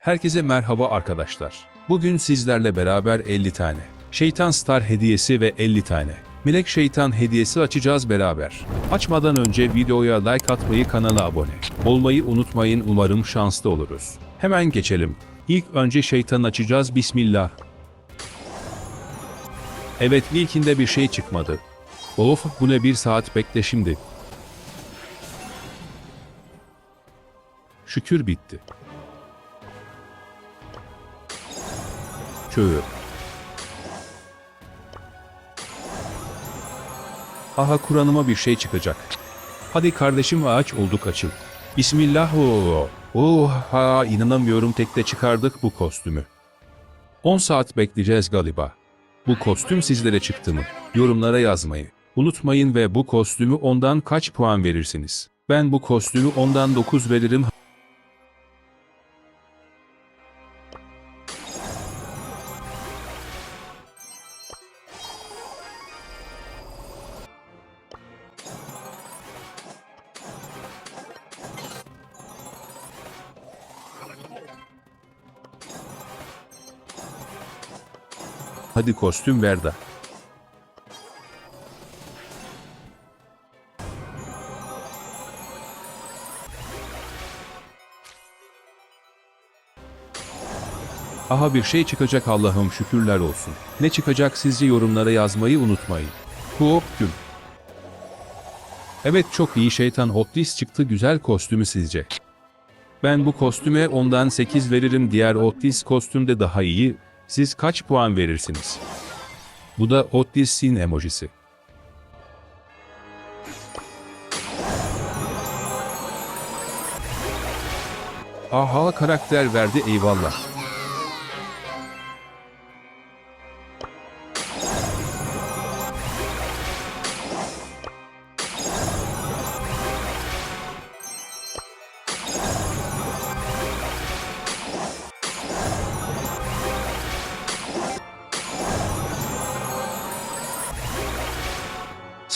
Herkese merhaba arkadaşlar. Bugün sizlerle beraber 50 tane Şeytan Star hediyesi ve 50 tane Melek Şeytan hediyesi açacağız beraber. Açmadan önce videoya like atmayı, kanala abone olmayı unutmayın. Umarım şanslı oluruz. Hemen geçelim. İlk önce şeytan açacağız. Bismillah. Evet ilkinde bir şey çıkmadı. Of bu ne bir saat bekle şimdi. Şükür bitti. Köğü. Aha Kur'an'ıma bir şey çıkacak. Hadi kardeşim ağaç olduk açıl. Bismillah o. Oha inanamıyorum tekte çıkardık bu kostümü. 10 saat bekleyeceğiz galiba. Bu kostüm sizlere çıktı mı? Yorumlara yazmayı unutmayın ve bu kostümü ondan kaç puan verirsiniz? Ben bu kostümü ondan 9 veririm. Hadi kostüm ver de. Aha bir şey çıkacak Allah'ım şükürler olsun. Ne çıkacak sizce yorumlara yazmayı unutmayın. Hop güm. Evet çok iyi şeytan Hotlis çıktı güzel kostümü sizce. Ben bu kostüme ondan 8 veririm diğer Hotlis kostüm de daha iyi. Siz kaç puan verirsiniz? Bu da Hotlis'in emojisi. Aha karakter verdi eyvallah.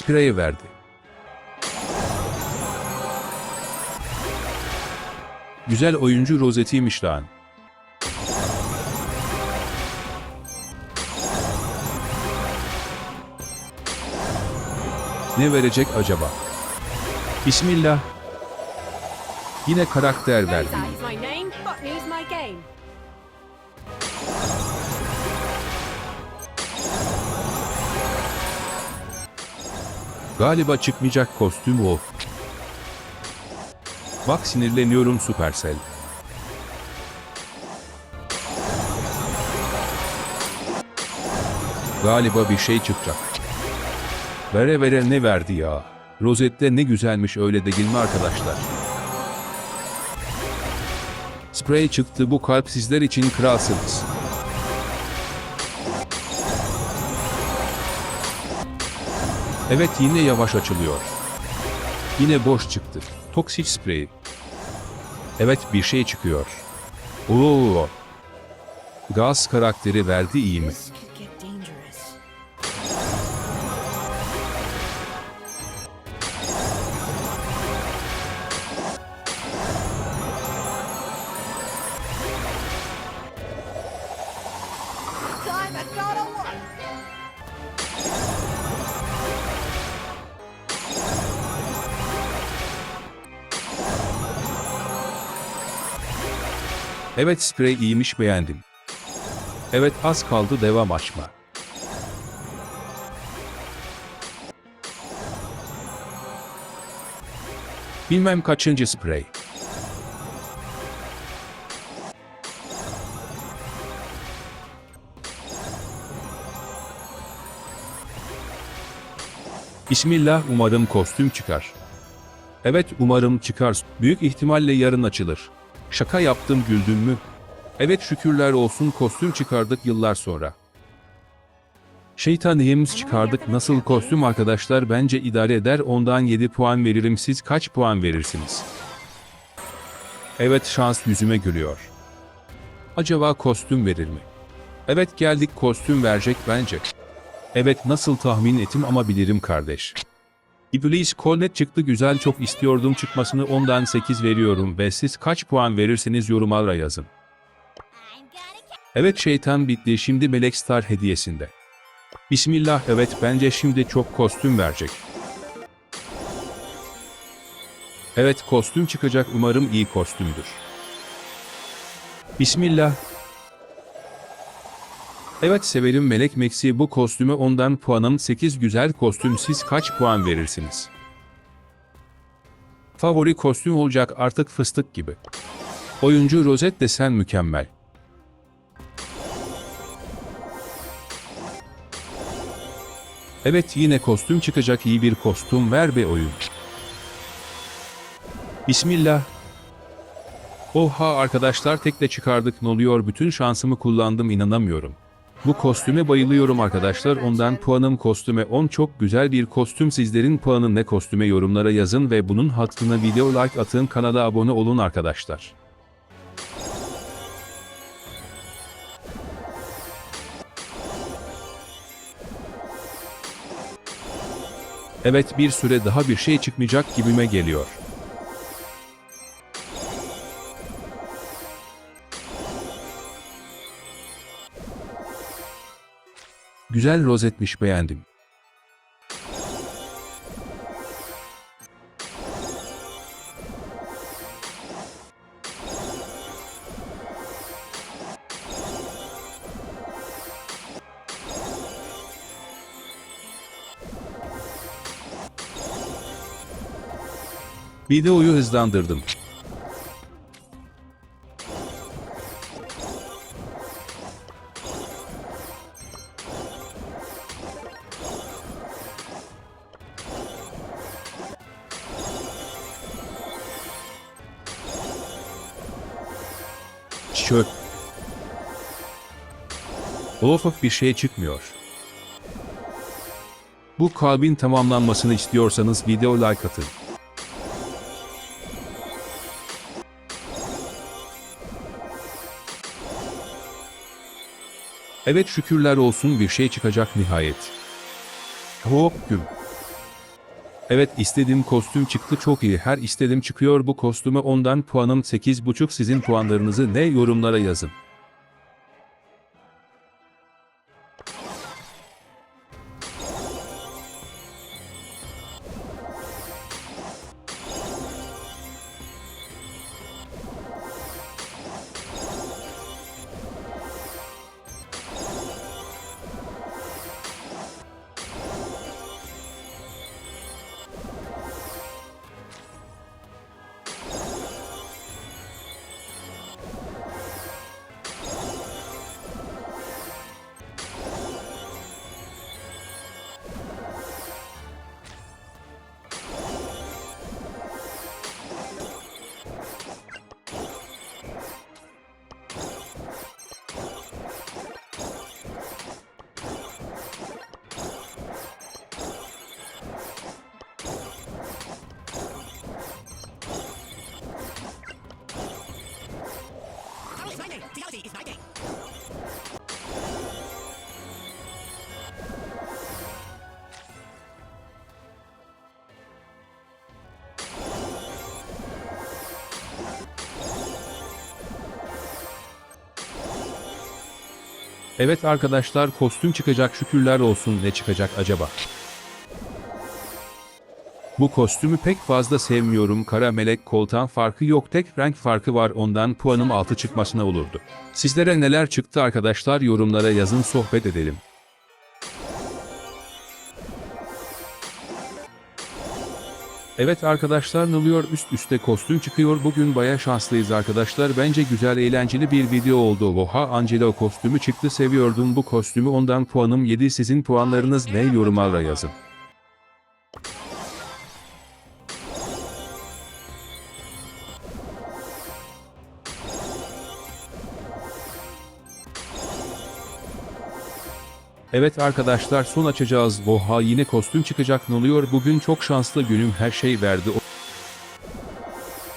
Spreyi verdi. Güzel oyuncu rozetiymiş lan. Ne verecek acaba? Bismillah. Yine karakter verdi. Galiba çıkmayacak kostüm o. Bak sinirleniyorum Supercell. Galiba bir şey çıkacak. Vere vere ne verdi ya. Rozette ne güzelmiş öyle değil mi arkadaşlar? Spray çıktı bu kalp sizler için kralsınız. Evet yine yavaş açılıyor. Yine boş çıktı. Toksik sprey. Evet bir şey çıkıyor. Oo. Gaz karakteri verdi iyi mi? Time I Evet sprey iyiymiş beğendim. Evet az kaldı devam açma. Bilmem kaçıncı sprey. Bismillah umarım kostüm çıkar. Evet umarım çıkar. Büyük ihtimalle yarın açılır. Şaka yaptım güldün mü? Evet şükürler olsun kostüm çıkardık yıllar sonra. Şeytaniyemiz çıkardık nasıl kostüm arkadaşlar bence idare eder ondan 7 puan veririm siz kaç puan verirsiniz? Evet şans yüzüme gülüyor. Acaba kostüm verir mi? Evet geldik kostüm verecek bence. Evet nasıl tahmin ettim ama bilirim kardeş. İblis Kolnet çıktı güzel çok istiyordum çıkmasını ondan 8 veriyorum ve siz kaç puan verirseniz yorumlara yazın. Evet şeytan bitti şimdi Melek Star hediyesinde. Bismillah evet bence şimdi çok kostüm verecek. Evet kostüm çıkacak umarım iyi kostümdür. Bismillah. Evet severim Melek Meksi bu kostüme ondan puanım 8 güzel kostüm siz kaç puan verirsiniz? Favori kostüm olacak artık fıstık gibi. Oyuncu rozet desen mükemmel. Evet yine kostüm çıkacak iyi bir kostüm ver be oyun. Bismillah. Oha arkadaşlar tekle çıkardık ne oluyor bütün şansımı kullandım inanamıyorum. Bu kostüme bayılıyorum arkadaşlar ondan puanım kostüme 10 çok güzel bir kostüm sizlerin puanı ne kostüme yorumlara yazın ve bunun hattına video like atın kanala abone olun arkadaşlar. Evet bir süre daha bir şey çıkmayacak gibime geliyor. Güzel rozetmiş beğendim. Videoyu hızlandırdım. Çöp. Of bir şey çıkmıyor. Bu kalbin tamamlanmasını istiyorsanız video like atın. Evet şükürler olsun bir şey çıkacak nihayet. Hop güm. Evet istediğim kostüm çıktı çok iyi. Her istediğim çıkıyor bu kostüme ondan puanım 8.5 sizin puanlarınızı ne yorumlara yazın. Game. DLC is my game. Evet arkadaşlar kostüm çıkacak şükürler olsun ne çıkacak acaba? Bu kostümü pek fazla sevmiyorum. Kara melek koltan farkı yok tek renk farkı var. Ondan puanım 6 çıkmasına olurdu. Sizlere neler çıktı arkadaşlar? Yorumlara yazın sohbet edelim. Evet arkadaşlar ne oluyor? Üst üste kostüm çıkıyor. Bugün baya şanslıyız arkadaşlar. Bence güzel eğlenceli bir video oldu. Oha Angelo kostümü çıktı seviyordum bu kostümü. Ondan puanım 7 sizin puanlarınız ne? Yorumlara yazın. Evet arkadaşlar son açacağız. Oha yine kostüm çıkacak ne oluyor? Bugün çok şanslı günüm her şey verdi.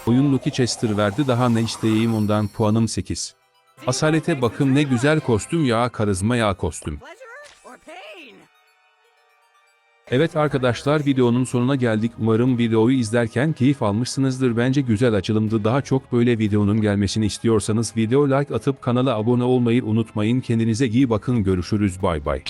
Oyun Lucky Chester verdi daha ne isteyeyim ondan puanım 8. Asalete bakın ne güzel kostüm ya karizma ya kostüm. Evet arkadaşlar videonun sonuna geldik. Umarım videoyu izlerken keyif almışsınızdır. Bence güzel açılımdı. Daha çok böyle videonun gelmesini istiyorsanız video like atıp kanala abone olmayı unutmayın. Kendinize iyi bakın. Görüşürüz. Bay bay.